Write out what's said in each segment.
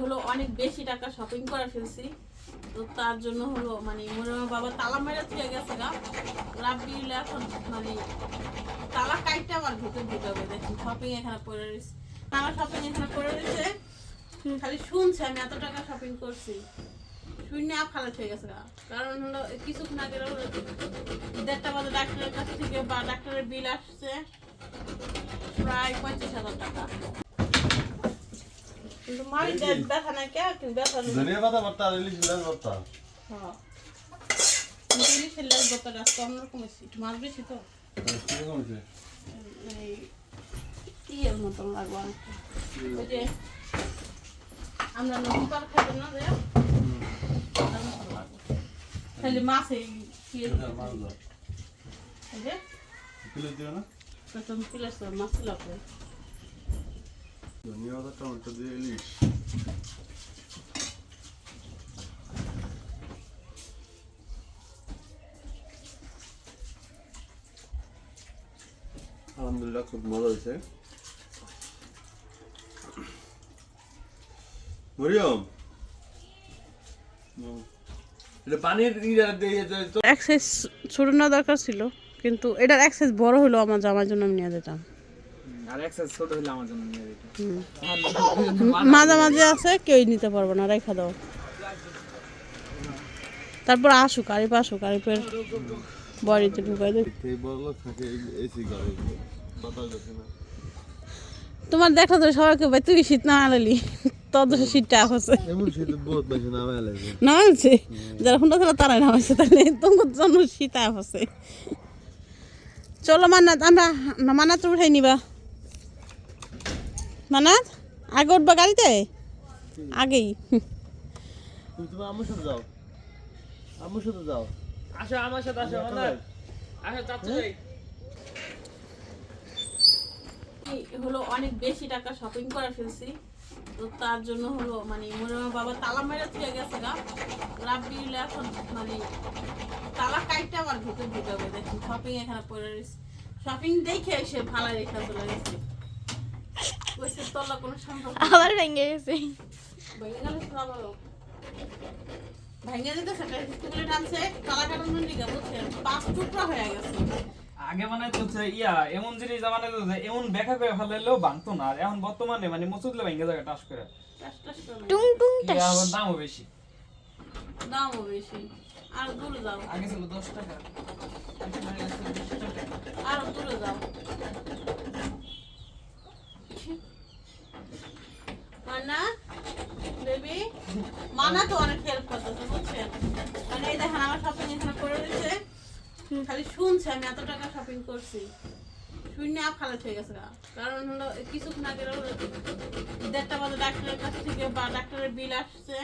হলো অনেক বেশি টাকা শপিং করে ফেলছি। তো তার জন্য হলো মানে হয় বাবা তালা মেরে থেকে গেছে গা। রাব্বি এখন মানে তালা কাইটটা আমার ভিতর হবে। দেখি শপিং এখানে করে রয়েছে। আমার শপিং এখানে করে রয়েছে। খালি শুনছে আমি এত টাকা শপিং করছি। শূন্য খালাস হয়ে গেছে। কারণ হলো কিছুক্ষণ আগে দেড়টা বাজে ডাক্তারের কাছ থেকে বা ডাক্তারের বিল আসছে। প্রায় পঁয়ত্রিশ হাজার মারি ব্যথা নাই কে কিন্তু ব্যথা ধনিয়া পাতা ভর্তা আর ইলিশ মাছ ভর্তা। হ্যাঁ। ইলিশের লেজ ভর্তাটা আজকে অন্যরকম হয়েছে। একটু মাছ বেশি তো? কীরকম হয়েছে? মানে ইয়ের মতন লাগবে অনেকটা ওই যে আমরা নদী পার খাইতাম না যে তার মতন লাগবে। খালি মাছে ইয়ে মাছ দাও। এই যে। কিলো দিও না? প্রথম পিলাস মাছ লাগবে ধনিয়া পাতা টমেটো দিয়ে ইলিশ। আলহামদুলিল্লাহ খুব মজা হয়েছে। মরিয়ম? পানির ইয়ে এক সাইজ ছোট না দরকার ছিল কিন্তু এটার এক সাইজ বড় হলো আমার জামার জন্য আমি নিয়ে যেতাম। মাঝে মাঝে আছে কেউই নিতে পারব না রেখা দাও। তারপর আসুক আরিফ আসুক আরিফের বডিতে ঢুকাই না। তোমার দেখা তো সবাইকে ভাই তুই শীত না আলালি তোর দেশে শীতটা বেশি না না হচ্ছে যারা হুন্ডা ছিল তারাই নামাইছে তাহলে তোমার জন্য শীত আছে চলো মান্নাত আমরা না মান্নাত উঠাই নিবা। মান্নাত আগে উঠবা গাড়িতে? আগেই। তুমি তুমি আমার সাথে যাও। আমার সাথে যাও। আসো আমার সাথে আসো আমার আসো চাচ্ছু যাই হলো অনেক বেশি টাকা শপিং করে ফেলছি। তো তার জন্য হলো মানে মনে হয় বাবা তালা মেরে থেকে গেছে গা। রাব্বি এখন মানে তালা কাইটটা আমার ভিতর ঢুকে হবে। দেখি শপিং এখানে পড়ে শপিং দেখে এসে ভালো রেখা চলে গেছে কইছে তলা কোনো সম্ভব না। আবার ভেঙে গেছে। ভেঙে দিতে সেটা স্কুলে টানছে তালা কাটানোর দিকে বুঝছেন পাঁচ টুকরা হয়ে গেছে। আগে মানে তো হচ্ছে ইয়া এমন জিনিস জামানে তো যে এমন ব্যাখ্যা করে ফেলাইলেও ভাঙতো না। আর এখন বর্তমানে মানে মুসুদলে ভেঙে যায় টাস করে। টুং টুং টাস। আবার দামও বেশি। দামও বেশি। আর দূরে যাও। আগে ছিল দশ টাকা। আরও দূরে যাও। মানা বেবি মানা তো অনেক হেল্প করতেছে বুঝছেন? মানে এই দেখেন আমার শপিং এখানে করে দিয়েছে খালি শুনছে আমি এত টাকা শপিং করছি। শূন্য আপ খালাস হয়ে গেছে কারণ হলো কিছুক্ষণ আগে দেড়টা বাজে ডাক্তারের কাছ থেকে বা ডাক্তারের বিল আসছে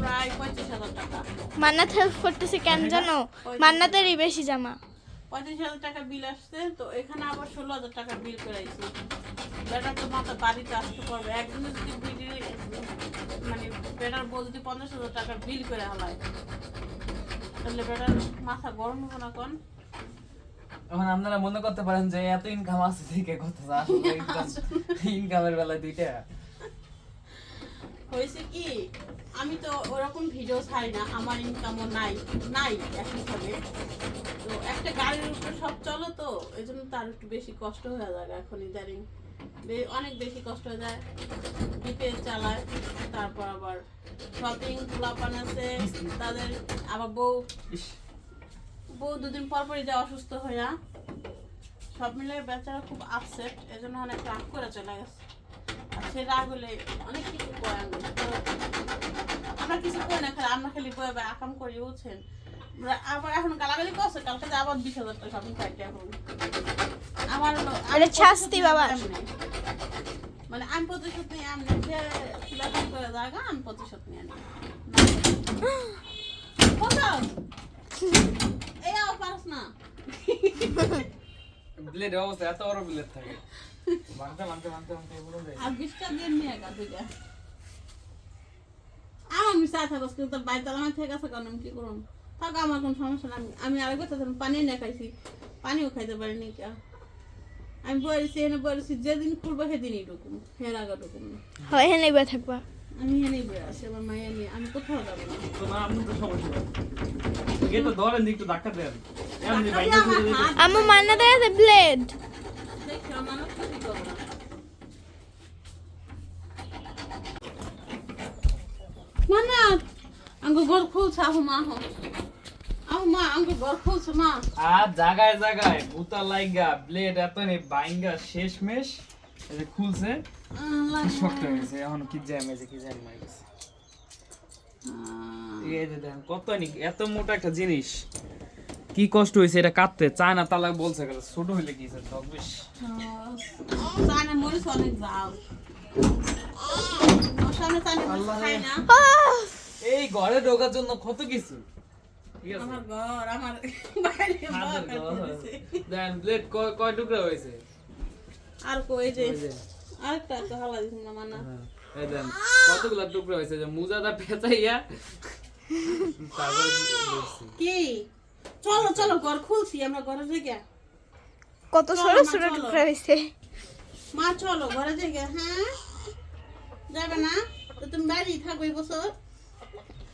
প্রায় পঁয়ত্রিশ হাজার টাকা। মান্নাত হেল্প করতেছে কেন জানো? মান্নাতেরই বেশি জামা। পঁয়ত্রিশ হাজার টাকা বিল আসছে তো এখানে আবার ষোলো হাজার টাকা বিল করাইছি। বেটার তো মাথা বাড়িতে আসতে পারবে। একদিনে যদি বিল মানে বেটার বউ যদি পঞ্চাশ হাজার টাকার বিল করে হালায় তাহলে বেটার মাথা গরম হবে না কোন? এখন আপনারা মনে করতে পারেন যে এত ইনকাম আছে থেকে কত ইনকামের বেলায় দুইটা। হয়েছে কি আমি তো ওরকম ভিডিও ছাড়ি না আমার ইনকামও নাই নাই একইভাবে তো একটা গাড়ির উপরে সব চলো তো এই জন্য তার একটু বেশি কষ্ট হয়ে যাবে এখন ইদারিং বে- অনেক বেশি কষ্ট হয়ে যায়। ডিপে চালায় তারপর আবার শপিং পোলাপান আছে তাদের আবার বউ। বউ দুদিন পর পরই যা অসুস্থ হয়ে না। সব মিলে বেচারা খুব আপসেট এজন্য অনেক রাগ করে চলে গেছে। আর সে রাগ হলে অনেক কিছু করে আমরা কিছু করি না খালি আমরা খালি বয়ে বয়ে আকাম করি আমরা- আবার এখন গালাগালি করছে কালকে আবার বিশ হাজার টাকা শপিং কাটতে এখন আমার আরে শাস্তি বাবা। মানে আমি প্রতিশোধ নিয়ে আমি যে সিলেকশন করে জায়গা আমি প্রতিশোধ নিয়ে নিই কোথাও এই আবার পারস না। ব্লেডের অবস্থা এত বড় ব্লেড থাকে। ভাঙতে ভাঙতে ভাঙতে ভাঙতে এগুলো যায় আর বিশটা দিয়ে নিয়ে গা দুইটা। আমার মিশা থাকস কিন্তু বাইরে তালামা থেকে গেছে কারণ আমি কি করুন থাক আমার কোনো সমস্যা নাই। আমি- আরেকবার পানি নিয়ে খাইছি। পানিও খাইতে পারিনি কে? আমি বলেছি এনে বলেছি যেদিন খুলবো সেদিনই ঢুকুন ফের আগে ঢুকুন না। হয় হ্যাঁ নেবে থাকবা। আমি এনে বয়ে আছি আমার মায়ের নিয়ে। আমি কোথাও যাব না। তো না আপনি তো সমস্যা। গেটটা ধরেন একটু ধাক্কা দেন। আমার যেতে- হাত আছে ব্লেড মানে আঙ্গ ঘর খুলছে আহো মা আহো আহো। মা আঙ্গ ঘর খুলছে মা। আর জায়গায় জায়গায় বুতা লাইগা ব্লেড এত নেই বাইঙ্গা শেষ মেশ এই যে খুলছে কি শক্ত হয়ে গেছে এখন কি জ্যাম হয়েছে কি জ্যাম হয়ে গেছে। এই যে দেখেন কত নি এত মোটা একটা জিনিস। কি কষ্ট হয়েছে এটা কাটতে। চায় না তালা বলছে গেল ছোট হইলে কি স্যার বেশ। অনেক আল্লাহ না। এই ঘরে ঢোকার জন্য কত কিছু? আমার ঘর আমার। করেছে। ব্লেড কয় টুকরা হয়েছে? আর কই যে আরেকটা তো হালা দিস না মানা। হ্যাঁ, এই দেখেন কতগুলা টুকরা হয়েছে যে মুজাটা পেঁচাইয়া তারপরে কি? চলো চলো ঘর খুলছি আমরা ঘরে যাই কত চলো, ছোট মা, ছোট চলো। টুকরা হয়েছে। মা চলো ঘরে যাই হ্যাঁ? যাবে না? তো তুমি বাড়ি থাকো এই বছর।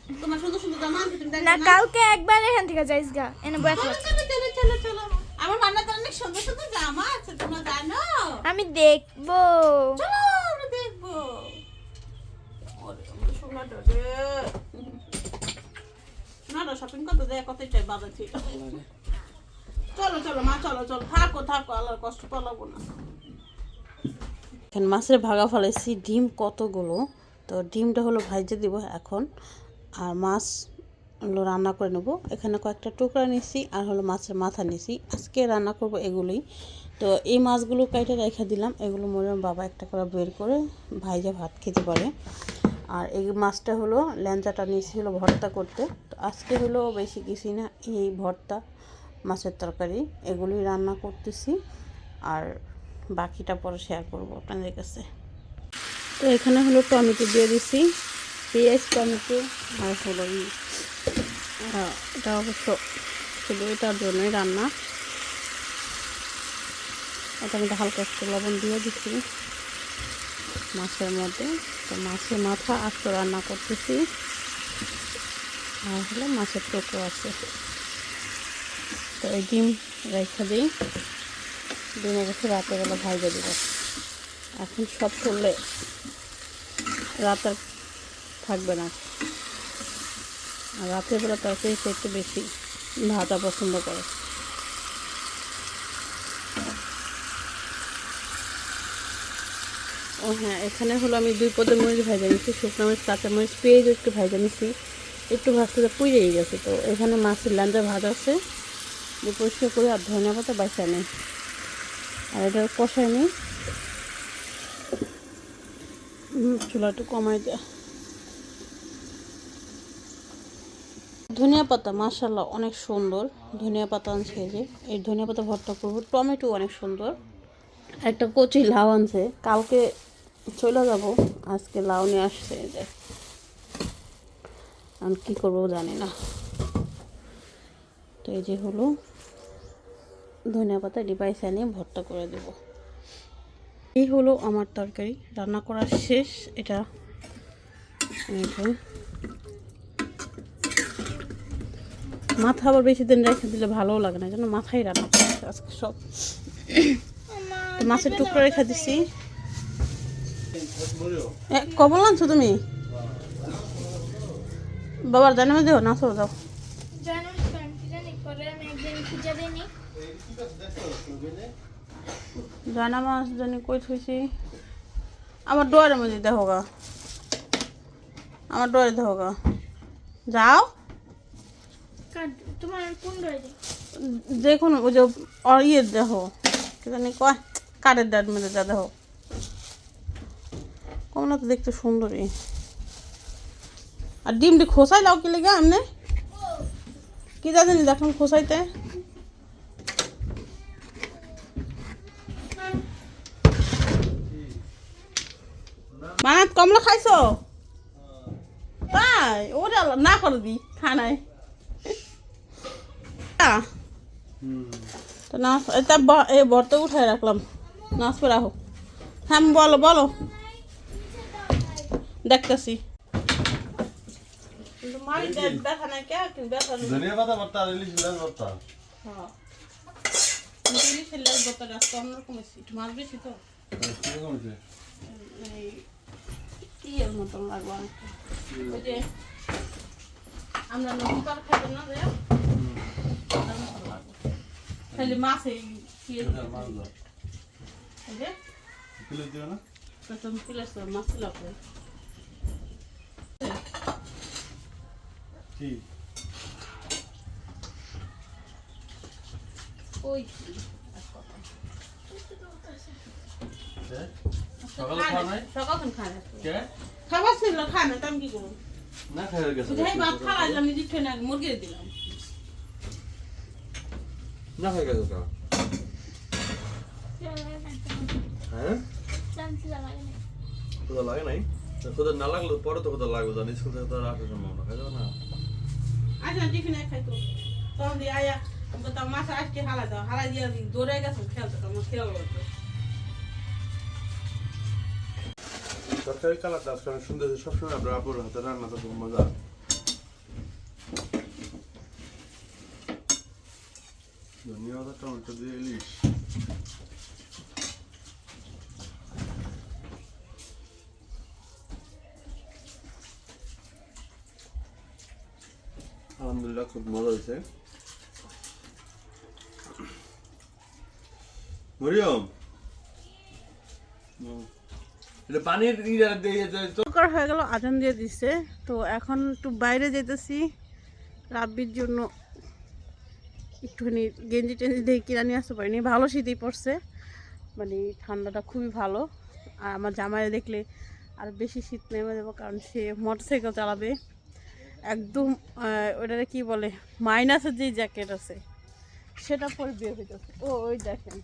তোমার সুন্দর সুন্দর জামা আনতে তুমি না কালকে একবার এখান থেকে যাইস গা এনে বয়ে চলো চলো চলো চলো আমার মান্নাতে অনেক সুন্দর সুন্দর জামা আছে তোমরা জানো? আমি দেখব। চলো আমরা দেখব। ওরে, আমার সোনাটা রে। সোনাটা shopping করতে দেয় কতই চাই বাজার থেকে। চলো চলো মা চলো চলো থাকো থাকো আল্লাহর কষ্ট পালাবো না। এখানে মাছের ভাগা ফেলেছি ডিম কতগুলো? তো ডিমটা হলো ভাইজে দিব এখন। আর মাছ হলো রান্না করে নেব। এখানে কয়েকটা টুকরা নিছি আর হলো মাছের মাথা নিছি। আজকে রান্না করব এগুলোই। তো এই মাছগুলো কেটে রেখে দিলাম। এগুলো মনে বাবা একটা করে বের করে ভাইজা ভাত খেতে পারে। আর এই মাছটা হলো ল্যাঞ্চাটা নিয়েছি হলো ভর্তা করতে। তো আজকে হলো বেশি কিছুই না, এই ভর্তা, মাছের তরকারি, এগুলোই রান্না করতেছি। আর বাকিটা পরে শেয়ার করব আপনাদের কাছে। তো এখানে হলো টমেটো দিয়ে দিছি। পেঁয়াজ, টমেটো আর হলো এটা অবশ্য শুধু এটার জন্যই রান্না। এটা আমি হালকা একটু লবণ দিয়ে দিচ্ছি মাছের মধ্যে। তো মাছের মাথা আস্ত রান্না করতেছি। আর হলো মাছের টুকরো আছে। তো এই ডিম রেখে দিই। ডিমে রেখে রাতের বেলা ভাইজে দিব। এখন সব করলে রাত আর থাকবে না। আর রাতের বেলা তরকারি একটু বেশি ভাজা পছন্দ করে। ও হ্যাঁ এখানে হলো আমি দুই পদের মরিচ ভাজা নিচ্ছি শুকনো মরিচ, কাঁচা মরিচ, পেঁয়াজ একটু ভাজা নিচ্ছি একটু ভাজতে পুড়েই গেছে তো, এখানে মাছের লাঞ্জা ভাত আছে। যে পরিষ্কার করে আর ধনিয়া পাতা বাইসা নেই। আর এটা কষায় নেই চুলা একটু কমাই ধনিয়া পাতা মাশাল্লাহ অনেক সুন্দর। ধনিয়া পাতা আনছে যে। এই ধনিয়া পাতা ভর্তা করব। টমেটো অনেক সুন্দর। একটা কচি লাউ আনছে। কালকে চলে যাব। আজকে লাউ নিয়ে আসছে যে। আমি কী করব জানি না। তো এই যে হলো ধনিয়া পাতা ডিবাইস নিয়ে ভর্তা করে দেব। এই হলো আমার তরকারি। রান্না করা শেষ। এটা এই যে। মাথা আবার বেশি দিন রেখে দিলে ভালোও লাগে না যেন মাথায় রান্না আজকে সব। মাছের টুকরো রেখে দিছি। কখন আনছো তুমি? বাবার জানে মধ্যে না সর যাও জানো মাছ জানি কই থইছি। আমার ডোয়ারের মধ্যে দেখো গা। আমার ডোয়ারে দেখো গা। যাও। যে কোনো ওই যে ইয়ে কি জানি কয়, কাঠের ডাট মধ্যে যা দেখো। কমলা তো দেখতে সুন্দরই আর ডিমটি খোসাই লাও কি লেগে এমনি? কি জানি দেখলাম খোসাইতে। মানাত কমলা খাইছো? তাই ওটা না করবি খানায় আহ তো এটা এই উঠায় রাখলাম। নাচ পরে হ্যাঁ বলো বলো। দেখতেছি। হ্যাঁ। কিন্তু ইলিশের লেজ ভর্তাটা আজকে অন্যরকম এসেছি একটু মাছ বেশি তো। কীরকম হয়েছে? এই ইয়ের মতন লাগবে অনেকটা। ওই যে আমরা নতুন পার খাইতাম না? খায় না? কে? খাবার ছিল খায় না তো আমি কি করব? না খাই গেছে। মুরগি দিলাম। না খাই গেছে কা হ্যাঁ খোদা লাগে নাই খোদা না লাগলে পরে তো খোদা লাগবে জানি স্কুল থেকে তো আর আসার সম্ভাবনা খাই না আজ না খাইতো তখন দিয়ে আয়া তো মাছ আজকে হালা দাও হালা দিয়ে দৌড়ে গেছে খেলতে আমার খেয়াল করতো তরকারি কালার দাস কারণ সুন্দর সবসময় আপনার আপুর হাতে রান্না তো মজা ধনিয়া টমেটো দিয়ে ইলিশ আলহামদুলিল্লাহ খুব মজা হয়েছে মরিয়ম এটা পানির ইয়ে দিয়ে তো করা হয়ে গেল আজান দিয়ে দিছে। তো এখন একটু বাইরে যেতেছি রাব্বির জন্য। একটুখানি গেঞ্জি টেঞ্জি দিয়ে কিনে নিয়ে আসতে পারিনি। ভালো শীতই পড়ছে। মানে ঠান্ডাটা খুবই ভালো। আর আমার জামাই দেখলে আর বেশি শীত নেমে যাব কারণ সে মোটরসাইকেল চালাবে। একদম ওটারে কি বলে? মাইনাসের যে জ্যাকেট আছে সেটা পরে বের হয়ে যাচ্ছে ও ওই দেখেন।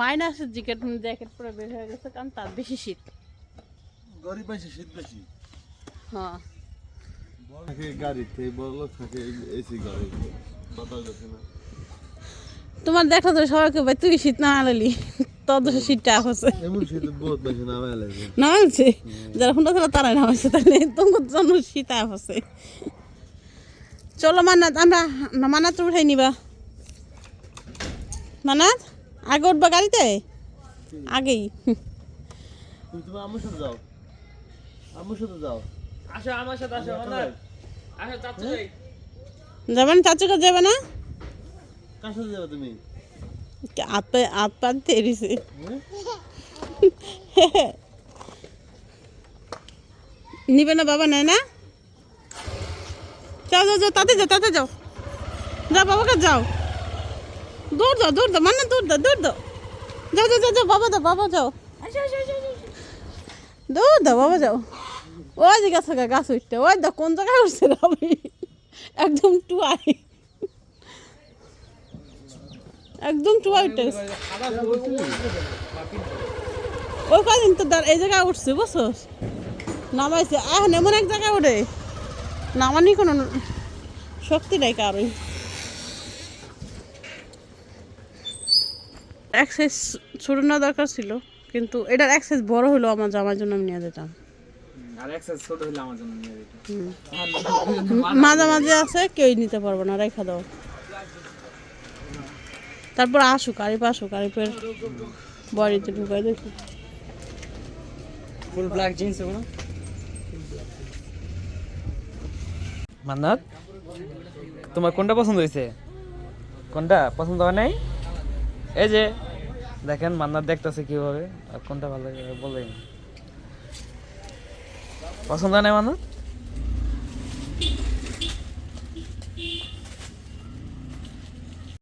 মাইনাসের জ্যাকেট জ্যাকেট পরে বের হয়ে গেছে কারণ তার বেশি শীত। গরিব বেশি শীত বেশি। হ্যাঁ। গাড়িতে বড় থাকে এসি গাড়ি তোমার দেখা তো সবাইকে ভাই তুই শীত না আলালি তোর দেশে শীতটা হচ্ছে। না হচ্ছে যারা হুন্ডা ছিল তারাই নামাইছে তাহলে তোমার জন্য শীত হচ্ছে চলো মানাত আমরা না মানাত উঠাই নিবা। মানাত আগে উঠবা গাড়িতে? আগেই। তুমি আমার সাথে যাও। আমার সাথে যাও। আসো আমার সাথে আসো আমার আসো চাচ্ছু যাই যাবেন চাচুকে যাবে না? কার সাথে যাবে তুমি? হাত পা হাত পা তেরিছে নিবে না বাবা নেয় না? যাও যাও যাও তাতে যাও তাতে যাও। যাও বাবাকে যাও। দৌড় দাও দৌড় দাও মানে দৌড় দাও দৌড় দাও যাও যাও যাও যাও বাবা দাও বাবা যাও। দৌড় দাও বাবা যাও। ওই যে গাছ গাছ উঠতে। ওই দাও কোন জায়গায় উঠছে আমি একদম টুয়াই একদম টুয়াই গেছে। ওই কদিন তো দাঁড়- এই জায়গায় উঠছে বুঝছোস নামাইছে। আহ, এমন এক জায়গায় ওঠে। নামানি কোনো শক্তি নেই কারোই সাইজ ছোট দরকার ছিল, কিন্তু এটার সাইজ বড় হলো আমার জামার জন্য আমি নিয়ে যেতাম। মাঝে মাঝে আছে কেউই নিতে পারব না রেখা দাও। তারপর আসুক আরিফ আসুক আরিফের বাড়িতে ঢুকাই দেখি। ফুল ব্ল্যাক জিন্স এগুলো? মান্নাত তোমার কোনটা পছন্দ হয়েছে? কোনটা পছন্দ হয় নাই? এই যে দেখেন মান্নাত দেখতেছে কীভাবে আর কোনটা ভালো লাগে বলেন। পছন্দ নাই মান্নাত